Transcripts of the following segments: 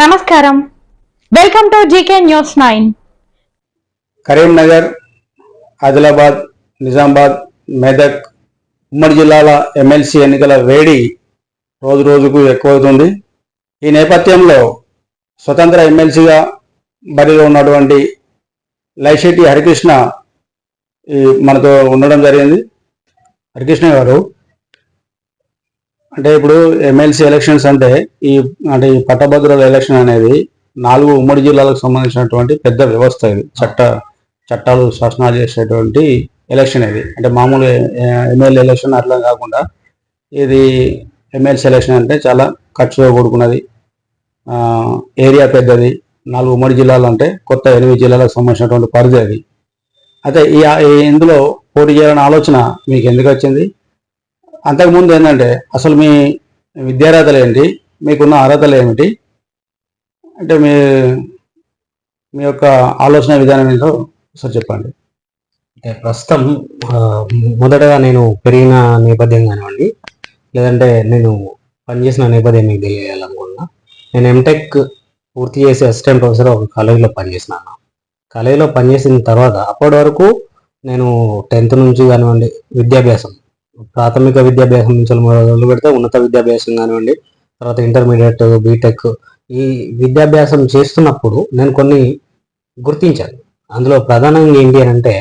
నమస్కారం. Welcome to GK news nine Karimnagar Adilabad Nizamabad Medak ఉమ్మడి జిల్లాల ఎమ్మెల్సీ ఎన్నికల వేడి రోజు రోజుకు ఎక్కువవుతుంది. ఈ నేపథ్యంలో స్వతంత్ర ఎమ్మెల్సీగా బరిలో ఉన్నటువంటి లైశెట్టి హరికృష్ణ ఈ మనతో ఉండడం జరిగింది. హరికృష్ణ గారు అంటే ఇప్పుడు ఎమ్మెల్సీ ఎలక్షన్స్ అంటే ఈ అంటే ఈ పట్టభద్రుల ఎలక్షన్ అనేది నాలుగు ఉమ్మడి జిల్లాలకు సంబంధించినటువంటి పెద్ద వ్యవస్థ ఇది. చట్ట చట్టాలు శాసనాలు చేసేటువంటి ఎలక్షన్ ఇది. అంటే మామూలు ఎమ్మెల్యే ఎలక్షన్ అట్లా కాకుండా ఇది ఎమ్మెల్సీ ఎలక్షన్ అంటే చాలా ఖర్చుతో కూడుకున్నది. ఏరియా పెద్దది. నాలుగు ఉమ్మడి జిల్లాలు అంటే కొత్త ఎనిమిది జిల్లాలకు సంబంధించినటువంటి పరిధి అది. అయితే ఈ ఈ- ఇందులో పోటీ చేయాలనే ఆలోచన మీకు ఎందుకు వచ్చింది? అంతకుముందు ఏంటంటే అసలు మీ విద్యార్హతలు ఏంటి? మీకున్న అర్హతలు ఏమిటి? అంటే మీ మీ యొక్క ఆలోచన విధానం ఏంటో ఒకసారి చెప్పండి. అంటే ప్రస్తుతం మొదటగా నేను పెరిగిన నేపథ్యం కానివ్వండి లేదంటే నేను పనిచేసిన నేపథ్యం మీకు తెలియాలనుకుంటున్నా నేను ఎంటెక్ పూర్తి చేసి అసిస్టెంట్ ప్రొఫెసర్ ఒక కాలేజీలో పనిచేసినాను. కాలేజీలో పనిచేసిన తర్వాత అప్పటి వరకు నేను టెన్త్ నుంచి కానివ్వండి విద్యాభ్యాసం ప్రాథమిక విద్యాభ్యాసం నుంచి మొదలు పెడితే ఉన్నత విద్యాభ్యాసం కానివ్వండి తర్వాత ఇంటర్మీడియట్ బీటెక్ ఈ విద్యాభ్యాసం చేస్తున్నప్పుడు నేను కొన్ని గుర్తించాను. అందులో ప్రధానంగా ఏంటి అని అంటే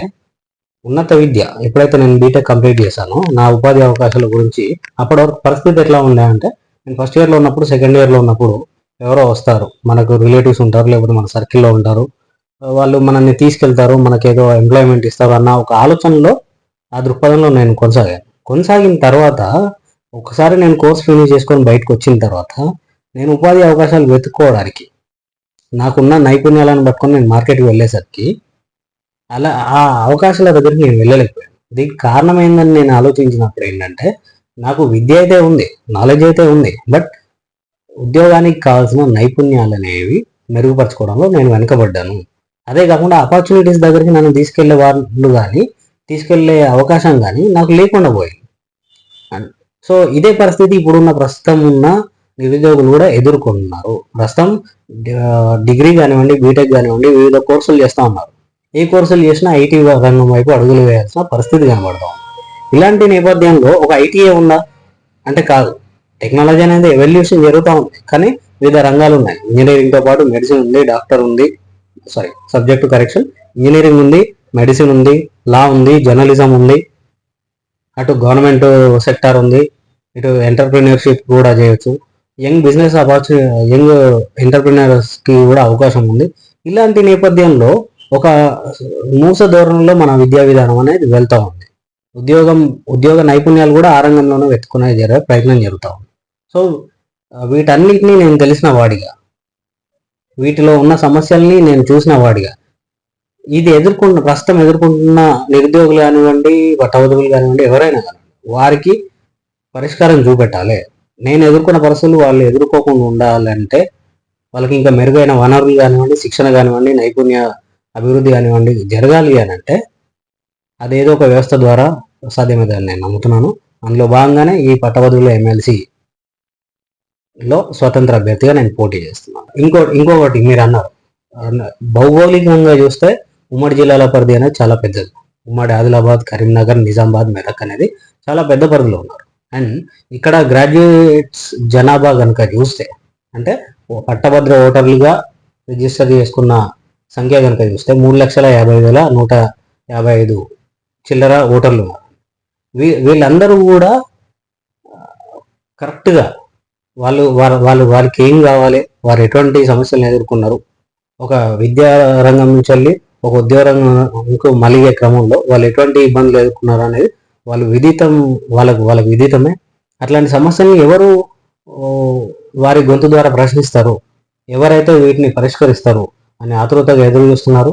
ఉన్నత విద్య ఎప్పుడైతే నేను బీటెక్ కంప్లీట్ చేశానో నా ఉపాధి అవకాశాల గురించి అప్పటి వరకు పరిస్థితి ఎట్లా ఉండే అంటే నేను ఫస్ట్ ఇయర్లో ఉన్నప్పుడు సెకండ్ ఇయర్లో ఉన్నప్పుడు ఎవరో వస్తారు. మనకు రిలేటివ్స్ ఉంటారు లేకపోతే మన సర్కిల్లో ఉంటారు. వాళ్ళు మనల్ని తీసుకెళ్తారు మనకేదో ఎంప్లాయ్మెంట్ ఇస్తారు అన్న ఒక ఆలోచనలో ఆ దృక్పథంలో నేను కొనసాగాను. కొనసాగిన తర్వాత ఒకసారి నేను కోర్స్ ఫినిష్ చేసుకొని బయటకు వచ్చిన తర్వాత నేను ఉపాధి అవకాశాలు వెతుక్కోవడానికి నాకున్న నైపుణ్యాలను పట్టుకొని నేను మార్కెట్కి వెళ్ళేసరికి అలా ఆ అవకాశాల దగ్గరికి నేను వెళ్ళలేకపోయాను. దీనికి కారణం ఏందని నేను ఆలోచించినప్పుడు ఏంటంటే నాకు విద్య అయితే ఉంది నాలెడ్జ్ అయితే ఉంది బట్ ఉద్యోగానికి కావాల్సిన నైపుణ్యాలు అనేవి మెరుగుపరచుకోవడంలో నేను వెనుకబడ్డాను. అదే కాకుండా ఆపర్చునిటీస్ దగ్గరికి నన్ను తీసుకెళ్ళే వాళ్ళు కానీ తీసుకెళ్ళే అవకాశం కానీ నాకు లేకుండా పోయింది. సో ఇదే పరిస్థితి ఇప్పుడున్న ప్రస్తుతం ఉన్న నిరుద్యోగులు కూడా ఎదుర్కొంటున్నారు ప్రస్తుతం uh, డిగ్రీ కానివ్వండి బీటెక్ కానివ్వండి వివిధ కోర్సులు చేస్తూ ఉన్నారు. ఏ కోర్సులు చేసినా ఐటీ రంగం వైపు అడుగులు వేయాల్సిన పరిస్థితి కనబడతా ఉంది. ఇలాంటి నేపథ్యంలో ఒక ఐటీఏ ఉందా? అంటే కాదు. టెక్నాలజీ అనేది ఎవల్యూషన్ జరుగుతూ ఉంది. కానీ వివిధ రంగాలు ఉన్నాయి. ఇంజనీరింగ్తో పాటు మెడిసిన్ ఉంది డాక్టర్ ఉంది సారీ సబ్జెక్ట్ కరెక్షన్ ఇంజనీరింగ్ ఉంది మెడిసిన్ ఉంది లా ఉంది జర్నలిజం ఉంది అటు గవర్నమెంట్ సెక్టార్ ఉంది ఇటు ఎంటర్ప్రినర్షిప్ కూడా చేయొచ్చు. యంగ్ బిజినెస్ ఆపర్చునిటీ యంగ్ ఎంటర్ప్రీనర్స్కి కూడా అవకాశం ఉంది. ఇలాంటి నేపథ్యంలో ఒక మూస ధోరణిలో మన విద్యా విధానం అనేది వెళ్తూ ఉంది. ఉద్యోగం ఉద్యోగ నైపుణ్యాలు కూడా ఆ రంగంలోనే వెతుకునే జర ప్రయత్నం జరుగుతూ ఉంది. సో వీటన్నిటినీ నేను తెలిసిన వాడిగా వీటిలో ఉన్న సమస్యల్ని నేను చూసిన వాడిగా ఇది ఎదుర్కొంటున్న ప్రస్తుతం ఎదుర్కొంటున్న నిరుద్యోగులు కానివ్వండి పట్టవధువులు కానివ్వండి ఎవరైనా కానివ్వండి వారికి పరిష్కారం చూపెట్టాలి. నేను ఎదుర్కొన్న పరిస్థితులు వాళ్ళు ఎదుర్కోకుండా ఉండాలంటే వాళ్ళకి ఇంకా మెరుగైన వనరులు కానివ్వండి శిక్షణ కానివ్వండి నైపుణ్య అభివృద్ధి కానివ్వండి జరగాలి అని అంటే అదేదో ఒక వ్యవస్థ ద్వారా సాధ్యమవుతుందని నేను నమ్ముతున్నాను. అందులో భాగంగానే ఈ పట్టభద్రుల ఎమ్మెల్సీ లో స్వతంత్ర అభ్యర్థిగా నేను పోటీ చేస్తున్నాను. ఇంకో ఇంకొకటి మీరు అన్నారు. భౌగోళికంగా చూస్తే ఉమ్మడి జిల్లాల పరిధి అనేది చాలా పెద్దది. ఉమ్మడి ఆదిలాబాద్ కరీంనగర్ నిజామాబాద్ మెదక్ అనేది చాలా పెద్ద పరిధిలో ఉన్నారు. అండ్ ఇక్కడ గ్రాడ్యుయేట్స్ జనాభా కనుక చూస్తే అంటే పట్టభద్ర ఓటర్లుగా రిజిస్టర్ చేసుకున్న సంఖ్య కనుక చూస్తే మూడు లక్షల యాభై వేల నూట యాభై ఐదు చిల్లర ఓటర్లు ఉన్నారు. వీ వీళ్ళందరూ కూడా కరెక్ట్గా వాళ్ళు వారు వాళ్ళు వారికి ఏం కావాలి వారు ఎటువంటి సమస్యలను ఎదుర్కొన్నారు ఒక విద్యా రంగం నుంచి వెళ్ళి ఒక ఉద్యోగ మలిగే క్రమంలో వాళ్ళు ఎటువంటి ఇబ్బందులు ఎదుర్కొన్నారు అనేది వాళ్ళు విదితం వాళ్ళకు వాళ్ళకి విదితమే. అట్లాంటి సమస్యలను ఎవరు వారి గొంతు ద్వారా ప్రశ్నిస్తారు? ఎవరైతే వీటిని పరిష్కరిస్తారు అని ఆతృతగా ఎదురు చూస్తున్నారు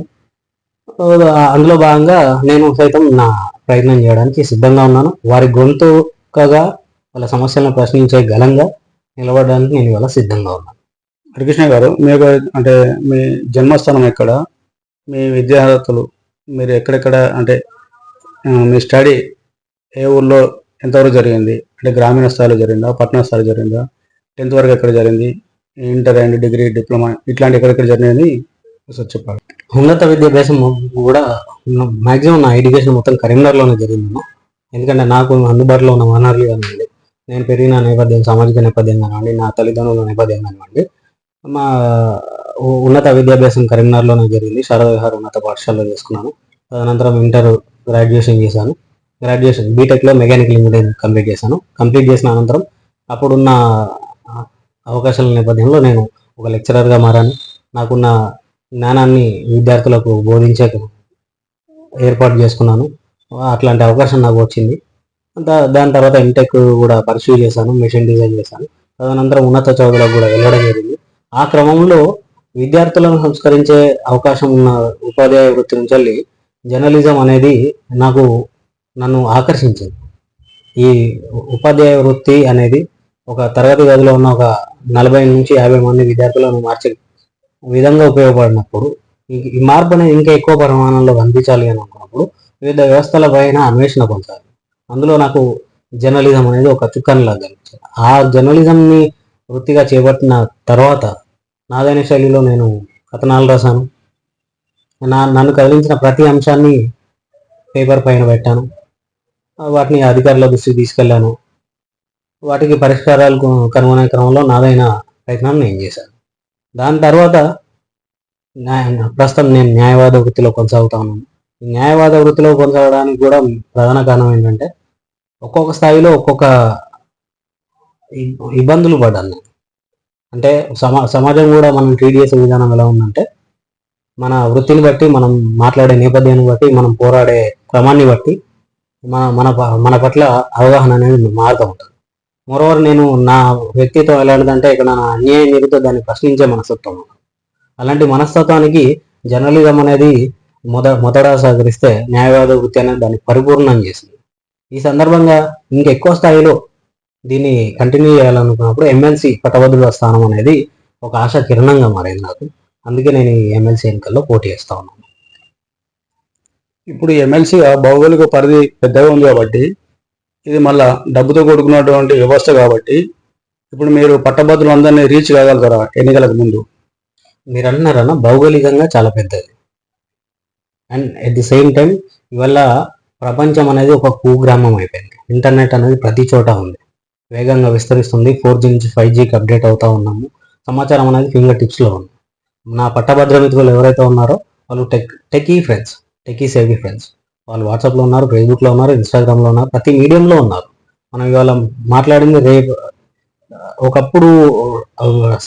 అందులో భాగంగా నేను సైతం నా ప్రయత్నం చేయడానికి సిద్ధంగా ఉన్నాను. వారి గొంతుకగా వాళ్ళ సమస్యలను ప్రశ్నించే గలంగా నిలబడడానికి నేను ఇవాళ సిద్ధంగా ఉన్నాను. హరికృష్ణ గారు మీ అంటే మీ జన్మస్థానం ఎక్కడ? మీ విద్యార్హతలు మీరు ఎక్కడెక్కడ అంటే మీ స్టడీ ఏ ఊర్లో ఎంతవరకు జరిగింది? అంటే గ్రామీణ స్థాయిలో జరిగిందా? పట్టణ స్థాయిలో జరిగిందా? టెన్త్ వరకు ఎక్కడ జరిగింది? ఇంటర్ అండ్ డిగ్రీ డిప్లొమా ఇట్లాంటి ఎక్కడెక్కడ జరిగినాయని ఒకసారి చెప్పాలి. ఉన్నత విద్యాభ్యాసం కూడా మాక్సిమం నా ఎడ్యుకేషన్ మొత్తం కరీంనగర్లోనే జరిగిందమ్మా ఎందుకంటే నాకు అందుబాటులో ఉన్న వనరులు కానివ్వండి నేను పెరిగిన నేపథ్యం సామాజిక నేపథ్యం కానివ్వండి నా తల్లిదండ్రుల నేపథ్యం కానివ్వండి మా ఉన్నత విద్యాభ్యాసం కరీంనగర్లోనే జరిగింది. శారద విహార్ ఉన్నత పాఠశాలలో చేసుకున్నాను. తదనంతరం ఇంటర్ గ్రాడ్యుయేషన్ చేశాను. గ్రాడ్యుయేషన్ బీటెక్లో మెకానికల్ ఇంజనీరింగ్ కంప్లీట్ చేశాను. కంప్లీట్ చేసిన అనంతరం అప్పుడున్న అవకాశాల నేపథ్యంలో నేను ఒక లెక్చరర్గా మారాను. నాకున్న జ్ఞానాన్ని విద్యార్థులకు బోధించే ఏర్పాటు చేసుకున్నాను. అట్లాంటి అవకాశం నాకు వచ్చింది. దాని తర్వాత ఎంటెక్ కూడా పర్సూ చేశాను మెషిన్ డిజైన్ చేశాను. తదనంతరం ఉన్నత చదువులకు కూడా వెళ్ళడం జరిగింది. ఆ క్రమంలో విద్యార్థులను సంస్కరించే అవకాశం ఉన్న ఉపాధ్యాయ వృత్తి నుంచి జర్నలిజం అనేది నాకు నన్ను ఆకర్షించింది. ఈ ఉపాధ్యాయ వృత్తి అనేది ఒక తరగతి గదిలో ఉన్న ఒక నలభై నుంచి యాభై మంది విద్యార్థులను మార్చే విధంగా ఉపయోగపడినప్పుడు ఈ- ఈ మార్పు అనేది ఇంకా ఎక్కువ పరిమాణంలో కనిపించాలి అని అనుకున్నప్పుడు వివిధ వ్యవస్థల పైన అన్వేషణ పొందాలి. అందులో నాకు జర్నలిజం అనేది ఒక చుక్కనిలా కనిపించింది ఆ జర్నలిజంని వృత్తిగా చేపట్టిన తర్వాత నాదైన శైలిలో నేను కథనాలు రాశాను. నా నన్ను కదిలించిన ప్రతి అంశాన్ని పేపర్ పైన పెట్టాను. వాటిని అధికారుల దృష్టికి తీసుకెళ్ళాను. వాటికి పరిష్కారాలు కనుగొనే క్రమంలో నాదైన ప్రయత్నం నేను చేశాను. దాని తర్వాత న్యాయ ప్రస్తుతం నేను న్యాయవాద వృత్తిలో కొనసాగుతా ఉన్నాను. న్యాయవాద వృత్తిలో కొనసాగడానికి కూడా ప్రధాన కారణం ఏంటంటే ఒక్కొక్క స్థాయిలో ఒక్కొక్క ఇబ్బందులు పడ్డాను నేను. అంటే సమా సమాజం కూడా మనం ట్రీట్ చేసే విధానం ఎలా ఉందంటే మన వృత్తిని బట్టి మనం మాట్లాడే నేపథ్యాన్ని బట్టి మనం పోరాడే క్రమాన్ని బట్టి మన మన ప- మన పట్ల అవగాహన అనేది మారుతూ ఉంటుంది. మరోవర్ నేను నా వ్యక్తిత్వం ఎలాంటిదంటే ఇక్కడ నా అన్యాయం జరిగితే దాన్ని ప్రశ్నించే మనస్తత్వం అలాంటి మనస్తత్వానికి జర్నలిజం అనేది మొద మొదట సహకరిస్తే న్యాయవాద వృత్తి అనేది దాన్ని పరిపూర్ణం చేసింది ఈ సందర్భంగా ఇంకెక్కువ స్థాయిలో దీన్ని కంటిన్యూ చేయాలనుకున్నప్పుడు ఎమ్మెల్సీ పట్టభద్రుల స్థానం అనేది ఒక ఆశ కిరణంగా మారింది నాకు. అందుకే నేను ఈ ఎమ్మెల్సీ ఎన్నికల్లో పోటీ చేస్తా ఉన్నాను. ఇప్పుడు ఎమ్మెల్సీ భౌగోళిక పరిధి పెద్దగా ఉంది కాబట్టి ఇది మళ్ళా డబ్బుతో కూడుకున్నటువంటి వ్యవస్థ కాబట్టి ఇప్పుడు మీరు పట్టభద్రులు అందరినీ రీచ్ కాగలుగుతారా ఎన్నికలకు ముందు? మీరు అంటున్నారన్న భౌగోళికంగా చాలా పెద్దది. And at the same time ఇవల్ల ప్రపంచం అనేది ఒక కుగ్రామం అయిపోయింది. ఇంటర్నెట్ అనేది ప్రతి చోట ఉంది. వేగంగా విస్తరిస్తుంది. ఫోర్ జీ నుంచి ఫైవ్ జీకి అప్డేట్ అవుతా ఉన్నాము. సమాచారం అనేది ఫింగర్ టిప్స్లో ఉంది. నా పట్టభద్ర మిత్రులు ఎవరైతే ఉన్నారో వాళ్ళు tech techie friends techie savvy friends. వాళ్ళు వాట్సాప్లో ఉన్నారు ఫేస్బుక్లో ఉన్నారు ఇన్స్టాగ్రామ్లో ఉన్నారు ప్రతి మీడియంలో ఉన్నారు. మనం ఇవాళ మాట్లాడింది రేపు ఒకప్పుడు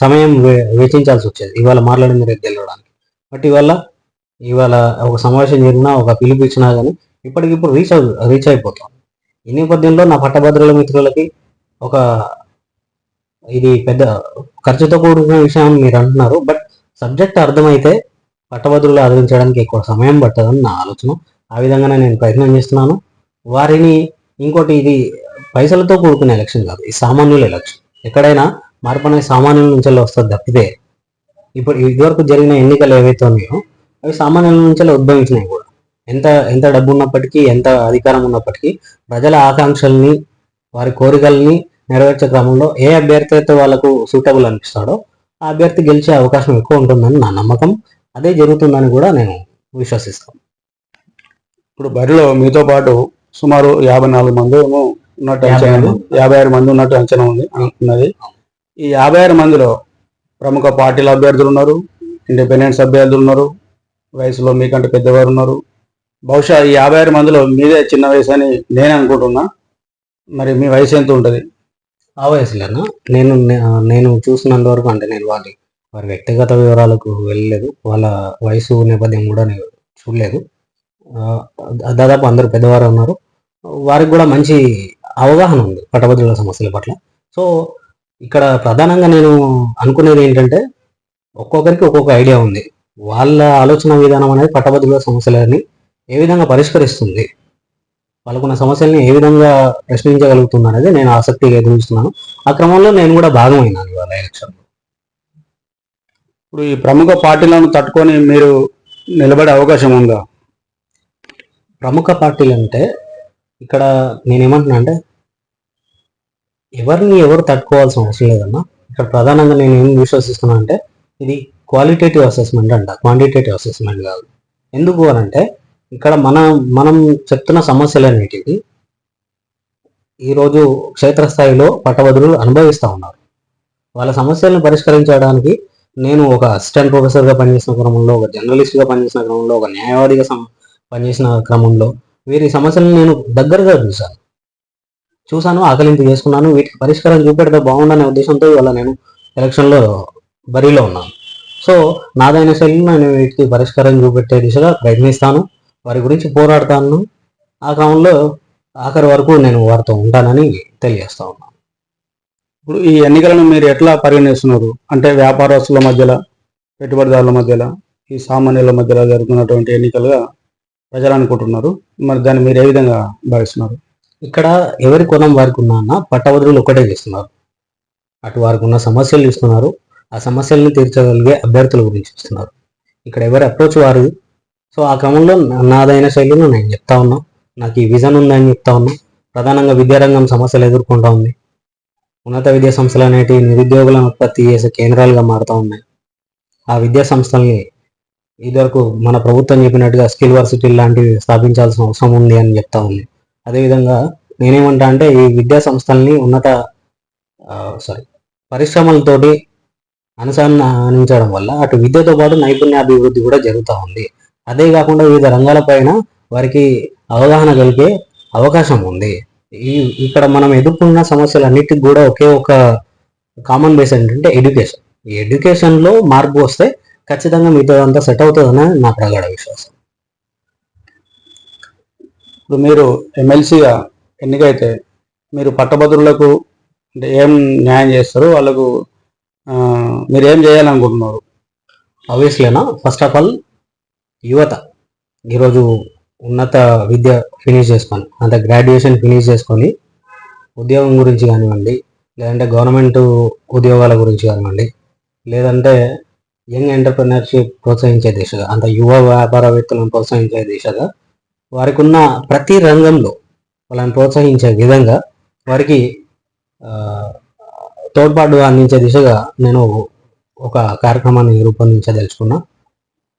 సమయం వేచించాల్సి వెచ్చించాల్సి వచ్చేది. ఇవాళ మాట్లాడింది రేపు తెలియడానికి బట్ ఇవాళ ఇవాళ ఒక సమావేశం జరిగినా ఒక పిలుపు ఇచ్చినా కానీ ఇప్పటికిప్పుడు రీచ్ రీచ్ అయిపోతాం. ఈ నేపథ్యంలో నా పట్టభద్రుల మిత్రులకి ఒక ఇది పెద్ద ఖర్చుతో కూడిన విషయం మీరు అంటున్నారు బట్ సబ్జెక్ట్ అర్థమైతే పట్టభద్రులు ఆదరించడానికి ఎక్కువ సమయం పట్టదని నా ఆలోచన. ఆ విధంగానే నేను ప్రయత్నం చేస్తున్నాను. వారిని ఇంకోటి ఇది పైసలతో కూడుకునే ఎలక్షన్ కాదు ఈ సామాన్యుల ఎలక్షన్. ఎక్కడైనా మార్పు అనేది సామాన్యుల నుంచి వస్తుంది తప్పితే ఇప్పుడు ఇదివరకు జరిగిన ఎన్నికలు ఏవైతే ఉన్నాయో అవి సామాన్యుల నుంచే ఉద్భవించినాయి కూడా. ఎంత ఎంత డబ్బు ఉన్నప్పటికీ ఎంత అధికారం ఉన్నప్పటికీ ప్రజల ఆకాంక్షల్ని వారి కోరికల్ని నెరవేర్చే క్రమంలో ఏ అభ్యర్థి అయితే వాళ్ళకు సూటబుల్ అనిపిస్తాడో ఆ అభ్యర్థి గెలిచే అవకాశం ఎక్కువ ఉంటుందని నా నమ్మకం. అదే జరుగుతుందని కూడా నేను విశ్వసిస్తాను ఇప్పుడు బరిలో మీతో పాటు సుమారు యాభై నాలుగు మంది ఉన్నట్టు అంచనా ఉంది. యాభై ఆరు మంది ఉన్నట్టు అంచనా ఉంది ఉన్నది ఈ యాభై ఆరు మందిలో ప్రముఖ పార్టీల అభ్యర్థులు ఉన్నారు ఇండిపెండెన్స్ అభ్యర్థులు ఉన్నారు వయసులో మీకంటే పెద్దవారు ఉన్నారు. బహుశా ఈ యాభై ఆరు మందిలో మీదే చిన్న వయసు అని నేను అనుకుంటున్నా. మరి మీ వయసు ఎంత ఉంటుంది? ఆ వయసులోనా? నేను నేను చూసినంత వరకు అంటే నేను వారి వారి వ్యక్తిగత వివరాలకు వెళ్ళలేదు. వాళ్ళ వయసు నేపథ్యం కూడా నేను చూడలేదు. దాదాపు అందరూ పెద్దవారు ఉన్నారు. వారికి కూడా మంచి అవగాహన ఉంది పట్టభద్రుల సమస్యల పట్ల. సో ఇక్కడ ప్రధానంగా నేను అనుకునేది ఏంటంటే ఒక్కొక్కరికి ఒక్కొక్క ఐడియా ఉంది. వాళ్ళ ఆలోచన విధానం అనేది పట్టభద్రుల సమస్యలని ఏ విధంగా పరిష్కరిస్తుంది? వాళ్ళకున్న సమస్యల్ని ఏ విధంగా ప్రశ్నించగలుగుతుంది అనేది నేను ఆసక్తిగా ఎదురుస్తున్నాను ఆ క్రమంలో నేను కూడా భాగమైనాను ఇవాళ ఎలక్షన్ ఇప్పుడు ఈ ప్రముఖ పార్టీలను తట్టుకొని మీరు నిలబడే అవకాశం ఉందా? ప్రముఖ పార్టీలు అంటే ఇక్కడ నేనేమంటున్నా అంటే ఎవరిని ఎవరు తట్టుకోవాల్సిన అవసరం లేదన్నా ఇక్కడ ప్రధానంగా నేను ఏం విశ్వసిస్తున్నా అంటే ఇది క్వాలిటేటివ్ అసెస్మెంట్ అంట క్వాంటిటేటివ్ అసెస్మెంట్ కాదు. ఎందుకు అని అంటే ఇక్కడ మన మనం చెప్తున్న సమస్యలు అనేటివి ఈరోజు క్షేత్రస్థాయిలో పట్టభద్రులు అనుభవిస్తూ ఉన్నారు. వాళ్ళ సమస్యలను పరిష్కరించడానికి నేను ఒక అసిస్టెంట్ ప్రొఫెసర్గా పనిచేసిన క్రమంలో ఒక జర్నలిస్ట్గా పనిచేసిన క్రమంలో ఒక న్యాయవాదిగా పనిచేసిన క్రమంలో వీరి సమస్యలను నేను దగ్గరగా చూశాను. చూశాను ఆకలింపు చేసుకున్నాను. వీటికి పరిష్కారం చూపెడితే బాగుండనే ఉద్దేశంతో ఇవాళ నేను ఎలక్షన్లో బరిలో ఉన్నాను. సో నాదైన శైలిలో నేను వీటికి పరిష్కారం చూపెట్టే దిశగా ప్రయత్నిస్తాను. వారి గురించి పోరాడతాను. ఆ క్రమంలో ఆఖరి వరకు నేను వారితో ఉంటానని తెలియజేస్తా ఉన్నాను. ఇప్పుడు ఈ ఎన్నికలను మీరు ఎట్లా పరిగణిస్తున్నారు? అంటే వ్యాపారస్తుల మధ్యలో పెట్టుబడిదారుల మధ్యలో ఈ సామాన్యుల మధ్యలో జరుగుతున్నటువంటి ఎన్నికలుగా ప్రజలు అనుకుంటున్నారు. మరి దాన్ని మీరు ఏ విధంగా భావిస్తున్నారు? ఇక్కడ ఎవరి కొనం వారికి ఉన్న పట్టభద్రులు ఒకటే చేస్తున్నారు. అటు వారికి ఉన్న సమస్యలు ఇస్తున్నారు. ఆ సమస్యలను తీర్చగలిగే అభ్యర్థుల గురించి ఇస్తున్నారు ఇక్కడ ఎవరి అప్రోచ్ వారు సో ఆ క్రమంలో నా- నాదైన శైలిలో నేను చెప్తా ఉన్నా. నాకు ఈ విజన్ ఉందని చెప్తా ఉన్నా. ప్రధానంగా విద్యారంగం సమస్యలు ఎదుర్కొంటా ఉంది. ఉన్నత విద్యా సంస్థలు అనేటివి నిరుద్యోగులను ఉత్పత్తి చేసే కేంద్రాలుగా మారుతూ ఉన్నాయి. ఆ విద్యా సంస్థల్ని ఇదివరకు మన ప్రభుత్వం చెప్పినట్టుగా స్కిల్ వర్సిటీ లాంటివి స్థాపించాల్సిన అవసరం ఉంది అని చెప్తా ఉంది. అదేవిధంగా నేనేమంటా అంటే ఈ విద్యా సంస్థల్ని ఉన్నత సారీ పరిశ్రమలతోటి అనుసంధానించడం వల్ల అటు విద్యతో పాటు నైపుణ్యాభివృద్ధి కూడా జరుగుతూ ఉంది. అదే కాకుండా వివిధ రంగాలపైన వారికి అవగాహన కలిగే అవకాశం ఉంది. ఈ ఇక్కడ మనం ఎదుర్కొన్న సమస్యలన్నిటికి కూడా ఒకే ఒక కామన్ బేస్ ఏంటంటే ఎడ్యుకేషన్ ఈ ఎడ్యుకేషన్లో మార్పు వస్తే ఖచ్చితంగా మీతో అంతా సెట్ అవుతుందని నా ప్రగాఢ విశ్వాసం. ఇప్పుడు మీరు ఎమ్మెల్సీగా ఎన్నికైతే మీరు పట్టభద్రులకు అంటే ఏం న్యాయం చేస్తారు వాళ్ళకు మీరు ఏం చేయాలనుకుంటున్నారు? ఆబ్వియస్లీనా ఫస్ట్ ఆఫ్ ఆల్ యువత. ఈరోజు ఉన్నత విద్య ఫినిష్ చేసుకొని అంత గ్రాడ్యుయేషన్ ఫినిష్ చేసుకొని ఉద్యోగం గురించి కానివ్వండి లేదంటే గవర్నమెంట్ ఉద్యోగాల గురించి కానివ్వండి లేదంటే యంగ్ ఎంటర్ప్రినర్షిప్ ప్రోత్సహించే దిశగా అంత యువ వ్యాపారవేత్తలను ప్రోత్సహించే దిశగా వారికి ఉన్న ప్రతి రంగంలో వాళ్ళని ప్రోత్సహించే విధంగా వారికి తోడ్పాటు అందించే దిశగా నేను ఒక కార్యక్రమాన్ని రూపొందించదలుచుకున్నా.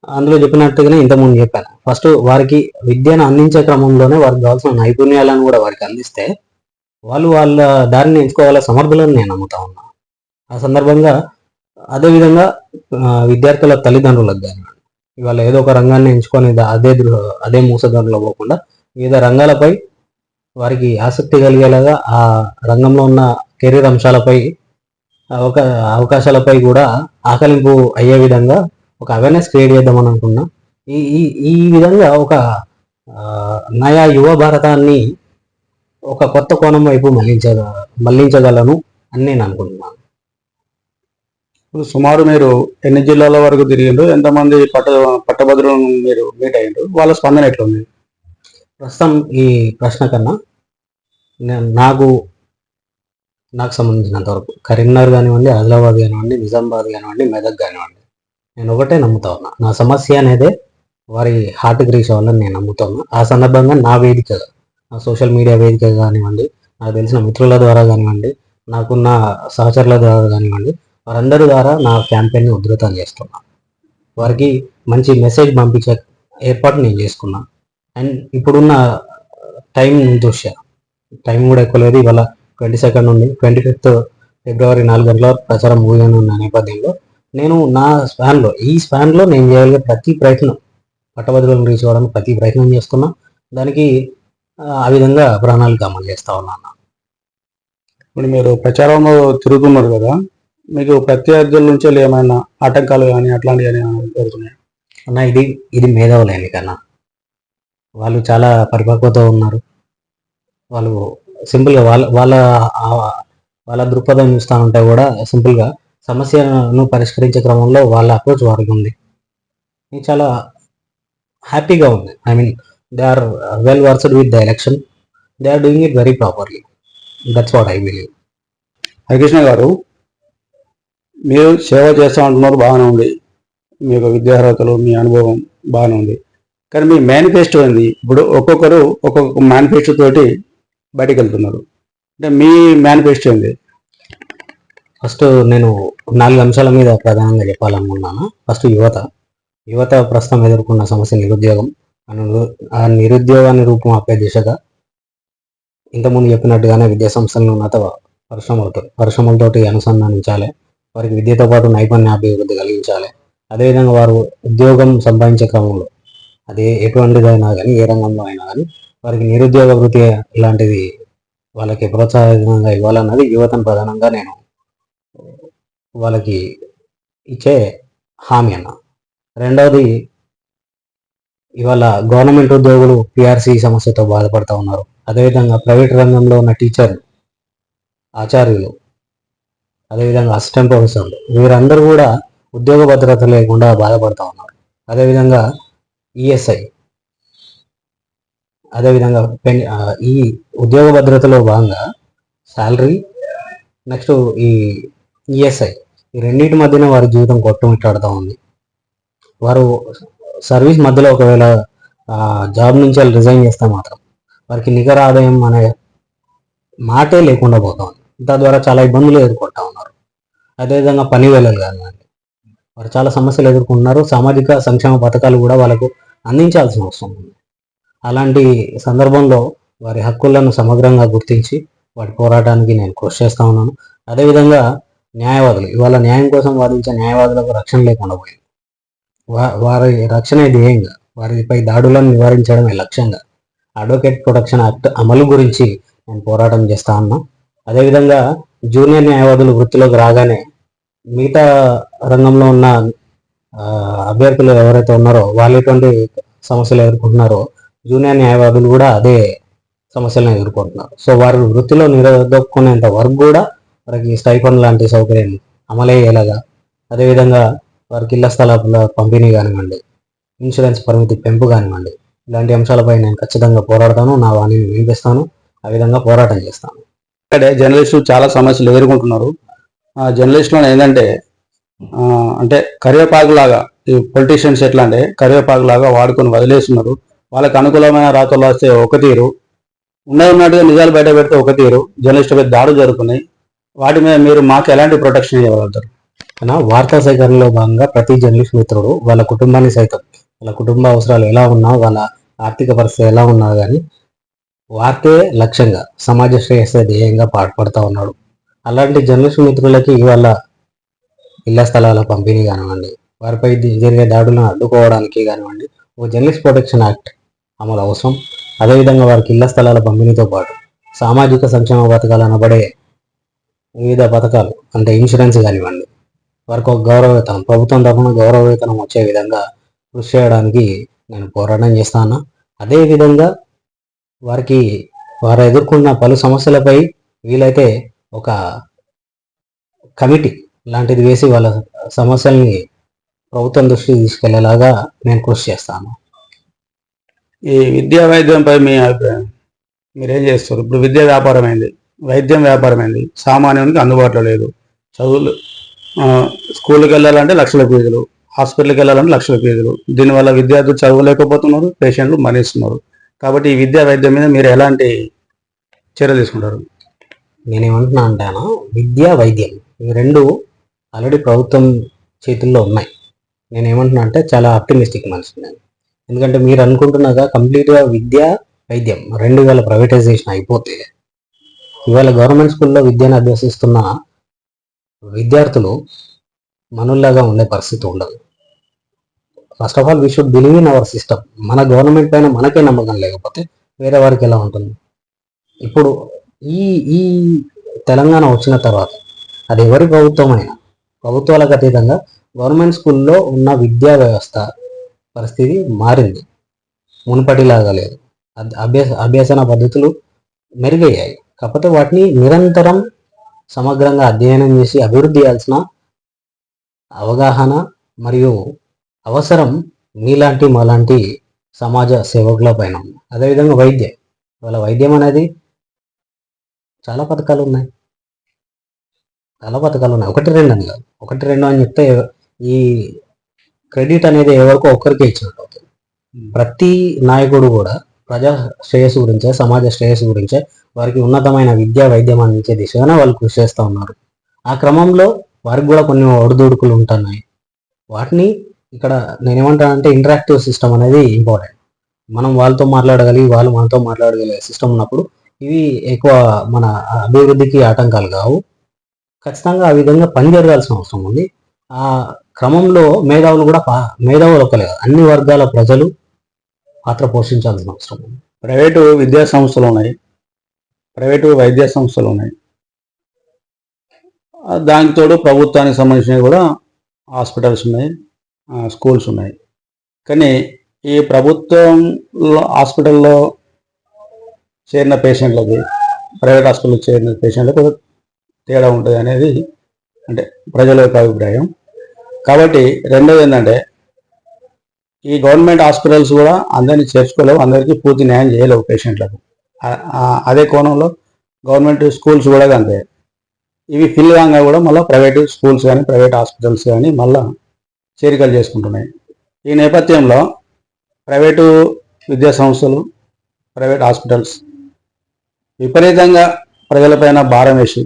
అందులో చెప్పినట్టుగానే ఇంతకుముందు చెప్పాను. ఫస్ట్ వారికి విద్యను అందించే క్రమంలోనే వారికి కావాల్సిన నైపుణ్యాలను కూడా వారికి అందిస్తే వాళ్ళు వాళ్ళ దారిని ఎంచుకోవాల సమర్థులని నేను నమ్ముతా ఉన్నా. ఆ సందర్భంగా అదేవిధంగా విద్యార్థుల తల్లిదండ్రులకు కానివ్వండి ఇవాళ ఏదో ఒక రంగాన్ని ఎంచుకొని అదే అదే మూసదారులో పోకుండా వివిధ రంగాలపై వారికి ఆసక్తి కలిగేలాగా ఆ రంగంలో ఉన్న కెరీర్ అంశాలపై అవకా అవకాశాలపై కూడా ఆకలింపు అయ్యే విధంగా ఒక అవేర్నెస్ క్రియేట్ చేద్దామని అనుకున్నా ఈ ఈ ఈ విధంగా ఒక నయా యువ భారతాన్ని ఒక కొత్త కోణం వైపు మళ్ళించగ మళ్ళించగలను అని నేను అనుకుంటున్నాను. ఇప్పుడు సుమారు మీరు ఎన్ని జిల్లాల వరకు తిరిగిండ్రు? ఎంతమంది పట్ట పట్టభద్రులను మీరు మీట్ అయ్యిండ్రు? వాళ్ళ స్పందన ఎట్లుంది? ప్రస్తుతం ఈ ప్రశ్న కన్నా నేను నాకు నాకు సంబంధించినంత వరకు కరీంనగర్ కానివ్వండి ఆదిలాబాద్ కానివ్వండి నిజామాబాద్ కానివ్వండి మెదక్ కానివ్వండి. నేను ఒకటే నమ్ముతా ఉన్నా. నా సమస్య అనేది వారి హార్ట్కి రీచ్ అవ్వాలని నేను నమ్ముతాను ఆ సందర్భంగా నా వేదికగా నా సోషల్ మీడియా వేదిక కానివ్వండి నాకు తెలిసిన మిత్రుల ద్వారా కానివ్వండి నాకున్న సహచరుల ద్వారా కానివ్వండి వారందరి ద్వారా నా క్యాంపెయిన్ని ఉధృతం చేస్తున్నా. వారికి మంచి మెసేజ్ పంపించే ఏర్పాటు నేను చేసుకున్నా. అండ్ ఇప్పుడున్న టైం దృష్ట్యా టైం కూడా ఎక్కువ లేదు. ఇవాళ ట్వంటీ సెకండ్ ఉంది ట్వంటీ ఫిఫ్త్ ఫిబ్రవరి నాలుగు గంటల వరకు ప్రచారం ముగియనున్న నేపథ్యంలో నేను నా స్పాన్లో ఈ స్పాన్లో నేను చేయగలిగే ప్రతి ప్రయత్నం. పట్టభద్రులను రీచ్ అవ్వడానికి ప్రతి ప్రయత్నం చేస్తున్నా. దానికి ఆ, విధంగా ప్రణాళిక అమలు చేస్తా ఉన్నాను ఇప్పుడు మీరు ప్రచారంలో తిరుగుతున్నారు కదా మీకు ప్రత్యర్థుల నుంచి ఏమైనా ఆటంకాలు కానీ అట్లాంటివి ఏమైనా జరుగుతున్నాయి? అన్న ఇది ఇది మేధావుల ఎన్నికన్నా వాళ్ళు చాలా పరిపక్వత ఉన్నారు. వాళ్ళు సింపుల్గా వాళ్ళ వాళ్ళ వాళ్ళ దృక్పథం చూస్తూ ఉంటే కూడా సింపుల్గా సమస్యలను పరిష్కరించే క్రమంలో వాళ్ళ అప్రోచ్ వారికి ఉంది. ఇది చాలా హ్యాపీగా ఉంది. I mean they are well versed with the election they are doing it very properly that's what I believe Harikrishna garu మీరు సేవ చేస్తూ ఉంటున్నారు బాగానే ఉంది. మీ యొక్క విద్యార్హతలు మీ అనుభవం బాగానే ఉంది. కానీ మీ మేనిఫెస్టో ఉంది ఇప్పుడు ఒక్కొక్కరు ఒక్కొక్క మేనిఫెస్టో తోటి బయటకు వెళ్తున్నారు. అంటే మీ మేనిఫెస్టో ఉంది ఫస్ట్ నేను నాలుగు అంశాల మీద ప్రధానంగా చెప్పాలనుకున్నాను. ఫస్ట్ యువత. యువత ప్రస్తుతం ఎదుర్కొన్న సమస్య నిరుద్యోగం. ఆ ఆ నిరుద్యోగాన్ని రూపం ఆపే దిశగా ఇంతకుముందు చెప్పినట్టుగానే విద్యా సంస్థలను ఉన్నత పరిశ్రమలతో పరిశ్రమలతోటి అనుసంధానించాలి. వారికి విద్యతో పాటు నైపుణ్య అభివృద్ధి కలిగించాలి. అదేవిధంగా వారు ఉద్యోగం సంపాదించే క్రమంలో అది ఎటువంటిదైనా కానీ ఏ రంగంలో అయినా కానీ వారికి నిరుద్యోగ వృత్తి ఇలాంటిది వాళ్ళకి ప్రోత్సాహంగా ఇవ్వాలన్నది యువతను ప్రధానంగా నేను వాళ్ళకి ఇచ్చే హామీ అన్న. రెండవది ఇవాళ గవర్నమెంట్ ఉద్యోగులు పిఆర్సీ సమస్యతో బాధపడుతూ ఉన్నారు. అదేవిధంగా ప్రైవేట్ రంగంలో ఉన్న టీచర్లు ఆచార్యులు అదేవిధంగా అసిస్టెంట్ ప్రొఫెసర్లు వీరందరూ కూడా ఉద్యోగ భద్రత లేకుండా బాధపడుతూ ఉన్నారు. అదేవిధంగా ఈఎస్ఐ అదేవిధంగా పెన్ ఈ ఉద్యోగ భద్రతలో భాగంగా శాలరీ నెక్స్ట్ ఈ ఈఎస్ఐ ఈ రెండింటి మధ్యన వారి జీవితం కొట్టుమిట్టాడుతూ ఉంది. వారు సర్వీస్ మధ్యలో ఒకవేళ జాబ్ నుంచి వాళ్ళు రిజైన్ చేస్తే మాత్రం వారికి నికర ఆదాయం అనే మాటే లేకుండా పోతుంది తద్వారా చాలా ఇబ్బందులు ఎదుర్కొంటా ఉన్నారు. అదేవిధంగా పని వేళలు కానివ్వండి. వారు చాలా సమస్యలు ఎదుర్కొంటున్నారు. సామాజిక సంక్షేమ పథకాలు కూడా వాళ్ళకు అందించాల్సిన అవసరం ఉంది. అలాంటి సందర్భంలో వారి హక్కులను సమగ్రంగా గుర్తించి వాటి పోరాటానికి నేను కృషి చేస్తా ఉన్నాను. అదేవిధంగా న్యాయవాదులు. ఇవాళ న్యాయం కోసం వాదించే న్యాయవాదులకు రక్షణ లేకుండా పోయింది. వారి రక్షణ ధ్యేయంగా వారిపై దాడులను నివారించడమే లక్ష్యంగా అడ్వకేట్ ప్రొటెక్షన్ యాక్ట్ అమలు గురించి నేను పోరాటం చేస్తా ఉన్నా. అదేవిధంగా జూనియర్ న్యాయవాదులు వృత్తిలోకి రాగానే మిగతా రంగంలో ఉన్న అభ్యర్థులు ఎవరైతే ఉన్నారో వాళ్ళు ఎటువంటి సమస్యలు ఎదుర్కొంటున్నారో జూనియర్ న్యాయవాదులు కూడా అదే సమస్యలను ఎదుర్కొంటున్నారు. సో వారి వృత్తిలో నిలదొక్కునేంత వరకు కూడా వారికి స్టైఫండ్ లాంటి సౌకర్యం అమలయ్యేలాగా అదేవిధంగా వారికి ఇళ్ళ స్థలాల పంపిణీ కానివ్వండి ఇన్సూరెన్స్ పరిమితి పెంపు కానివ్వండి ఇలాంటి అంశాలపై నేను ఖచ్చితంగా పోరాడతాను నా వాణిని వినిపిస్తాను ఆ విధంగా పోరాటం చేస్తాను. అంటే జర్నలిస్టులు చాలా సమస్యలు ఎదుర్కొంటున్నారు. ఆ జర్నలిస్టులను ఏంటంటే అంటే కరివేపాకు లాగా ఈ పొలిటీషియన్స్ ఎట్లా అంటే కరివేపాకు లాగా వాడుకొని వదిలేస్తున్నారు. వాళ్ళకి అనుకూలమైన రాతలు వస్తే ఒక తీరు ఉన్నది ఉన్నట్టుగా నిజాలు బయట పెడితే ఒక తీరు జర్నలిస్టు మీద దాడులు జరుగుతున్నాయి. వాటి మీద మీరు మాకు ఎలాంటి ప్రొటెక్షన్ ఇవ్వగలుగుతారు? అయినా వార్తా సేకరణలో భాగంగా ప్రతి జర్నలిస్ట్ మిత్రుడు వాళ్ళ కుటుంబాన్ని సైతం వాళ్ళ కుటుంబ అవసరాలు ఎలా ఉన్నా వాళ్ళ ఆర్థిక పరిస్థితి ఎలా ఉన్నా కానీ వార్తే లక్ష్యంగా సమాజ శ్రేయస్సు ధ్యేయంగా పాటుపడుతూ ఉన్నాడు. అలాంటి జర్నలిస్ట్ మిత్రులకి ఇవాళ ఇళ్ళ స్థలాల పంపిణీ కానివ్వండి వారిపై జరిగే దాడులను అడ్డుకోవడానికి కానివ్వండి ఒక జర్నలిస్ట్ ప్రొటెక్షన్ యాక్ట్ అమలు అవసరం. అదేవిధంగా వారికి ఇళ్ళ స్థలాల పంపిణీతో పాటు సామాజిక సంక్షేమ పథకాలు అనబడే వివిధ పథకాలు అంటే ఇన్సూరెన్స్ కానివ్వండి వారికి ఒక గౌరవ వేతనం ప్రభుత్వం తరఫున గౌరవ వేతనం వచ్చే విధంగా కృషి చేయడానికి నేను పోరాటం చేస్తాను? అదేవిధంగా వారికి వారు ఎదుర్కొన్న పలు సమస్యలపై వీలైతే ఒక కమిటీ లాంటిది వేసి వాళ్ళ సమస్యల్ని ప్రభుత్వం దృష్టికి తీసుకెళ్ళేలాగా నేను కృషి చేస్తాను. ఈ విద్యా వైద్యంపై మీ అభిప్రాయం మీరేం చేస్తారు ఇప్పుడు విద్యా వ్యాపారం అయింది. వైద్యం వ్యాపారం అయింది సామాన్యునికి అందుబాటులో లేదు. చదువులు స్కూల్కి వెళ్ళాలంటే లక్షల ఫీజులు హాస్పిటల్కి వెళ్ళాలంటే లక్షల ఫీజులు. దీనివల్ల విద్యార్థులు చదవలేకపోతున్నారు పేషెంట్లు మరణిస్తున్నారు. కాబట్టి ఈ విద్యా వైద్యం మీద మీరు ఎలాంటి చర్యలు తీసుకుంటారు? నేనేమంటున్నా అంటాను విద్యా వైద్యం ఇవి రెండు ఆల్రెడీ ప్రభుత్వం చేతుల్లో ఉన్నాయి. నేనేమంటున్నా అంటే చాలా ఆప్టిమిస్టిక్ మనిషి నేను. ఎందుకంటే మీరు అనుకుంటున్నాగా కంప్లీట్గా విద్య వైద్యం రెండు వేల ప్రైవేటైజేషన్ అయిపోతే ఇవాళ గవర్నమెంట్ స్కూల్లో విద్యను అభ్యసిస్తున్న విద్యార్థులు మనుల్లాగా ఉండే పరిస్థితి ఉండదు. First of all we should believe in our system మన గవర్నమెంట్ పైన మనకే నమ్మకం లేకపోతే వేరే వారికి ఎలా ఉంటుంది? ఇప్పుడు ఈ ఈ తెలంగాణ వచ్చిన తర్వాత అది ఎవరి ప్రభుత్వం ప్రభుత్వాలకు అతీతంగా గవర్నమెంట్ స్కూల్లో ఉన్న విద్యా వ్యవస్థ పరిస్థితి మారింది. మునుపటిలాగా లేదు. అభ్యాస అభ్యసన పద్ధతులు మెరుగయ్యాయి. కాకపోతే వాటిని నిరంతరం సమగ్రంగా అధ్యయనం చేసి అభివృద్ధి చేయాల్సిన అవగాహన మరియు అవసరం మీలాంటి మాలాంటి సమాజ సేవకుల పైన ఉంది. అదేవిధంగా వైద్యం. ఇవాళ వైద్యం అనేది చాలా పథకాలు ఉన్నాయి. చాలా పథకాలు ఉన్నాయి. ఒకటి రెండు అని కాదు. ఒకటి రెండు అని చెప్తే ఈ క్రెడిట్ అనేది ఎవరికో ఒక్కరికే ఇచ్చినట్టు అవుతుంది. ప్రతి నాయకుడు కూడా ప్రజా శ్రేయస్సు గురించే సమాజ శ్రేయస్సు గురించే వారికి ఉన్నతమైన విద్యా వైద్యం అందించే దిశగానే వాళ్ళు కృషి చేస్తూ ఉన్నారు. ఆ క్రమంలో వారికి కూడా కొన్ని ఒడిదుడుకులు ఉంటున్నాయి. వాటిని ఇక్కడ నేనేమంటానంటే ఇంటరాక్టివ్ సిస్టమ్ అనేది ఇంపార్టెంట్ మనం వాళ్ళతో మాట్లాడగలిగి వాళ్ళు మనతో మాట్లాడగలిగే సిస్టమ్ ఉన్నప్పుడు ఇవి ఎక్కువ మన అభివృద్ధికి ఆటంకాలు కావు. ఖచ్చితంగా ఆ విధంగా పని జరగాల్సిన అవసరం ఉంది. ఆ క్రమంలో మేధావులు కూడా మేధావులు ఒకలే అన్ని వర్గాల ప్రజలు పాత్ర పోషించాల్సిన అవసరం ఉంది. ప్రైవేటు విద్యా సంస్థలు ఉన్నాయి. ప్రైవేటు వైద్య సంస్థలు ఉన్నాయి. దానికి తోడు ప్రభుత్వానికి సంబంధించినవి కూడా హాస్పిటల్స్ ఉన్నాయి స్కూల్స్ ఉన్నాయి. కానీ ఈ ప్రభుత్వంలో హాస్పిటల్లో చేరిన పేషెంట్లకి ప్రైవేట్ హాస్పిటల్లో చేరిన పేషెంట్లకు తేడా ఉంటుంది అనేది అంటే ప్రజల యొక్క అభిప్రాయం. కాబట్టి రెండోది ఏంటంటే ఈ గవర్నమెంట్ హాస్పిటల్స్ కూడా అందరినీ చేర్చుకోలేవు అందరికీ పూర్తి న్యాయం చేయలేవు పేషెంట్లకు. అదే కోణంలో గవర్నమెంట్ స్కూల్స్ కూడా అంతే. ఇవి ఫిల్ కాగా కూడా మళ్ళీ ప్రైవేట్ స్కూల్స్ కానీ ప్రైవేట్ హాస్పిటల్స్ కానీ మళ్ళీ చేరికలు చేసుకుంటున్నాయి. ఈ నేపథ్యంలో ప్రైవేటు విద్యా సంస్థలు ప్రైవేట్ హాస్పిటల్స్ విపరీతంగా ప్రజలపైన భారం వేసి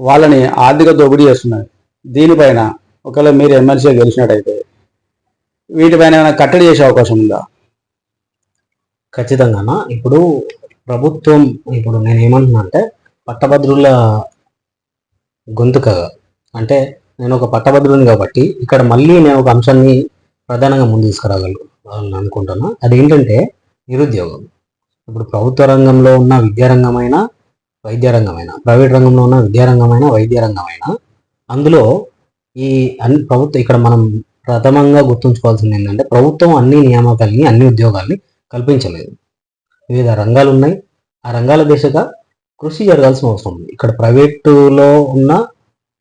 వాళ్ళని ఆర్థిక దోపిడీ చేస్తున్నారు దీనిపైన ఒకవేళ మీరు ఎమ్మెల్సీ గెలిచినట్టయితే వీటిపైన ఏమైనా కట్టడి చేసే అవకాశం ఉందా? ఖచ్చితంగానా? ఇప్పుడు ప్రభుత్వం ఇప్పుడు నేను ఏమంటున్నా అంటే పట్టభద్రుల గొంతుకగా. అంటే నేను ఒక పట్టభద్రుని కాబట్టి ఇక్కడ మళ్ళీ నేను ఒక అంశాన్ని ప్రధానంగా ముందు తీసుకురాగలను అనుకుంటున్నా అదేంటంటే నిరుద్యోగం. ఇప్పుడు ప్రభుత్వ రంగంలో ఉన్న విద్యారంగమైన వైద్య రంగమైన ప్రైవేట్ రంగంలో ఉన్న విద్యారంగమైన వైద్య రంగమైన అందులో ఈ అన్ ప్రభుత్వ ఇక్కడ మనం ప్రథమంగా గుర్తుంచుకోవాల్సింది ఏంటంటే ప్రభుత్వం అన్ని నియామకాలని అన్ని ఉద్యోగాల్ని కల్పించలేదు. వివిధ రంగాలు ఉన్నాయి. ఆ రంగాల దిశగా కృషి జరగాల్సిన అవసరం ఉంది. ఇక్కడ ప్రైవేటులో ఉన్న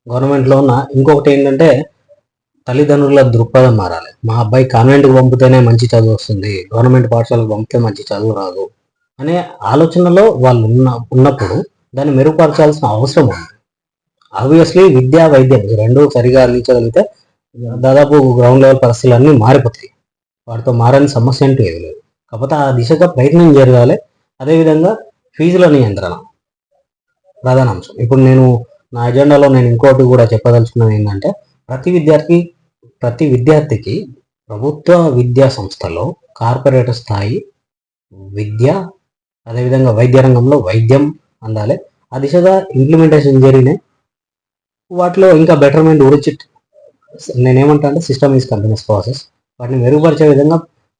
గవర్నమెంట్లో ఉన్న ఇంకొకటి ఏంటంటే తల్లిదండ్రుల దృక్పథం మారాలి. మా అబ్బాయి కాన్వెంట్కి పంపితేనే మంచి చదువు వస్తుంది. గవర్నమెంట్ పాఠశాలకు పంపితే మంచి చదువు రాదు అనే ఆలోచనలో వాళ్ళు ఉన్న ఉన్నప్పుడు దాన్ని మెరుగుపరచాల్సిన అవసరం ఉంది. ఆబ్వియస్లీ విద్యా వైద్యం రెండు సరిగా అందించగలిగితే దాదాపు గ్రౌండ్ లెవెల్ పరిస్థితులు అన్నీ మారిపోతాయి. వాటితో మారని సమస్య అంటూ ఏది లేదు. కాకపోతే ఆ దిశగా ప్రయత్నం జరగాలి. అదేవిధంగా ఫీజుల నియంత్రణ ప్రధాన అంశం ఇప్పుడు నేను నా ఎజెండాలో నేను ఇంకోటి కూడా చెప్పదలుచుకున్నది ఏంటంటే ప్రతి విద్యార్థి ప్రతి విద్యార్థికి ప్రభుత్వ విద్యా సంస్థలో కార్పొరేట్ స్థాయి విద్య అదేవిధంగా వైద్య రంగంలో వైద్యం అందాలి. ఆ దిశగా ఇంప్లిమెంటేషన్ జరిగినాయి. వాటిలో ఇంకా బెటర్మెంట్ గురించి నేనేమంటా అంటే సిస్టమ్ ఈజ్ కంటిన్యూస్ ప్రాసెస్ వాటిని మెరుగుపరిచే విధంగా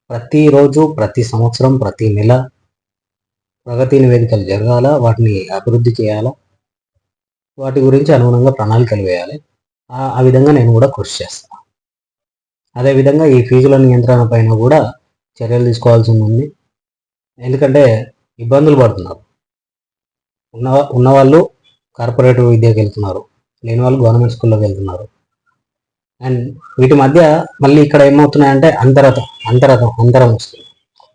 ప్రతిరోజు ప్రతి సంవత్సరం ప్రతి నెల ప్రగతి నివేదికలు జరగాల వాటిని అభివృద్ధి చేయాలా వాటి గురించి అనుగుణంగా ప్రణాళికలు వేయాలి. ఆ విధంగా నేను కూడా కృషి చేస్తాను అదేవిధంగా ఈ ఫీజుల నియంత్రణ పైన కూడా చర్యలు తీసుకోవాల్సి ఉంది. ఎందుకంటే ఇబ్బందులు పడుతున్నారు. ఉన్న ఉన్నవాళ్ళు కార్పొరేటివ్ విద్యకి వెళ్తున్నారు. లేని వాళ్ళు గవర్నమెంట్ స్కూల్లోకి వెళ్తున్నారు. అండ్ వీటి మధ్య మళ్ళీ ఇక్కడ ఏమవుతున్నాయంటే అంతరత అంతరత అంతరం వస్తుంది.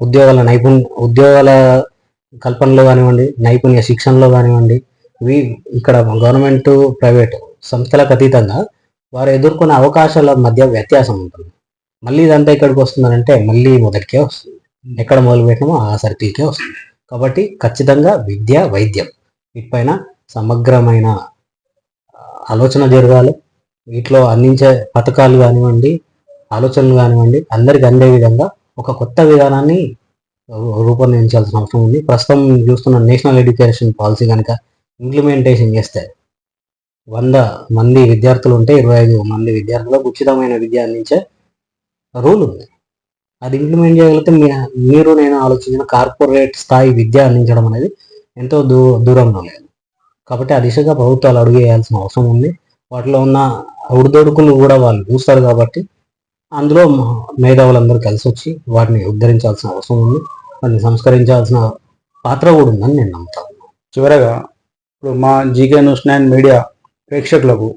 ఉద్యోగాల నైపుణ్య ఉద్యోగాల కల్పనలో కానివ్వండి నైపుణ్య శిక్షణలో కానివ్వండి ఇవి ఇక్కడ గవర్నమెంట్ ప్రైవేట్ సంస్థలకు అతీతంగా వారు ఎదుర్కొనే అవకాశాల మధ్య వ్యత్యాసం ఉంటుంది. మళ్ళీ ఇదంతా ఇక్కడికి వస్తుందంటే మళ్ళీ మొదటికే వస్తుంది. ఎక్కడ మొదలు పెట్టినామో ఆ సర్కిల్కే వస్తుంది. కాబట్టి ఖచ్చితంగా విద్య వైద్యం వీటిపైన సమగ్రమైన ఆలోచన జరగాలి. వీటిలో అందించే పథకాలు కానివ్వండి ఆలోచనలు కానివ్వండి అందరికి అందే విధంగా ఒక కొత్త విధానాన్ని రూపొందించాల్సిన అవసరం ఉంది. ప్రస్తుతం చూస్తున్న నేషనల్ ఎడ్యుకేషన్ పాలసీ కనుక ఇంప్లిమెంటేషన్ చేస్తే వంద మంది విద్యార్థులు ఉంటే ఇరవై ఐదు మంది విద్యార్థులకు ఉచితమైన విద్య అందించే రూల్ ఉంది. అది ఇంప్లిమెంట్ చేయగలిగితే మీ- మీరు నేను ఆలోచించిన కార్పొరేట్ స్థాయి విద్య అందించడం అనేది ఎంతో దూ దూరంలో లేదు. కాబట్టి ఆ దిశగా ప్రభుత్వాలు అడుగు వేయాల్సిన అవసరం ఉంది. వాటిలో ఉన్న ఉడిదొడుకులు కూడా వాళ్ళు చూస్తారు కాబట్టి అందులో మ- మేధావులందరూ కలిసి వచ్చి వాటిని ఉద్ధరించాల్సిన అవసరం ఉంది. వాటిని సంస్కరించాల్సిన పాత్ర కూడా ఉందని నేను నమ్ముతాను చివరగా ఇప్పుడు మా జీకే న్యూస్ నైన్ మీడియా ప్రేక్షకులకు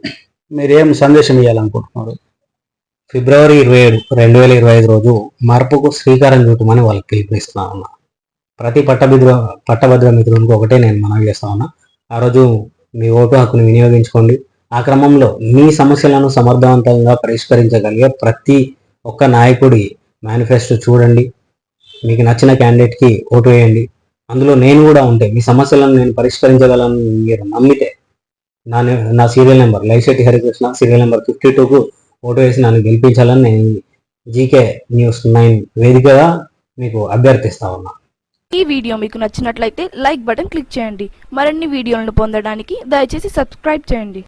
మీరు ఏం సందేశం ఇవ్వాలనుకుంటున్నారు ఫిబ్రవరి ఇరవై ఏడు రెండు వేల ఇరవై ఐదు రోజు మార్పుకు శ్రీకారం చుట్టమని వాళ్ళకి పిలుపునిస్తున్నా ఉన్నా. ప్రతి పట్టభద్ర పట్టభద్ర మిత్రులకు ఒకటే నేను మనవి చేస్తా ఉన్నా. ఆ రోజు మీ ఓటు హక్కును వినియోగించుకోండి. ఆ క్రమంలో మీ సమస్యలను సమర్థవంతంగా పరిష్కరించగలిగే ప్రతి ఒక్క నాయకుడి మేనిఫెస్టో చూడండి. మీకు నచ్చిన క్యాండిడేట్కి ఓటు వేయండి. అందులో నేను కూడా ఉంటే మీ సమస్యలను నేను పరిష్కరించగలను మీరు నమ్మితే నా నా serial number Laishetti Harikrishna serial number fifty టూకు ఓటు వేసి నన్ను గెలిపించాలని నేను జీకే న్యూస్ నైన్ వేదికగా మీకు అభ్యర్థిస్తా ఉన్నా. ఈ వీడియో మీకు నచ్చినట్లయితే లైక్ బటన్ క్లిక్ చేయండి. మరిన్ని వీడియోలను పొందడానికి దయచేసి సబ్స్క్రైబ్ చేయండి.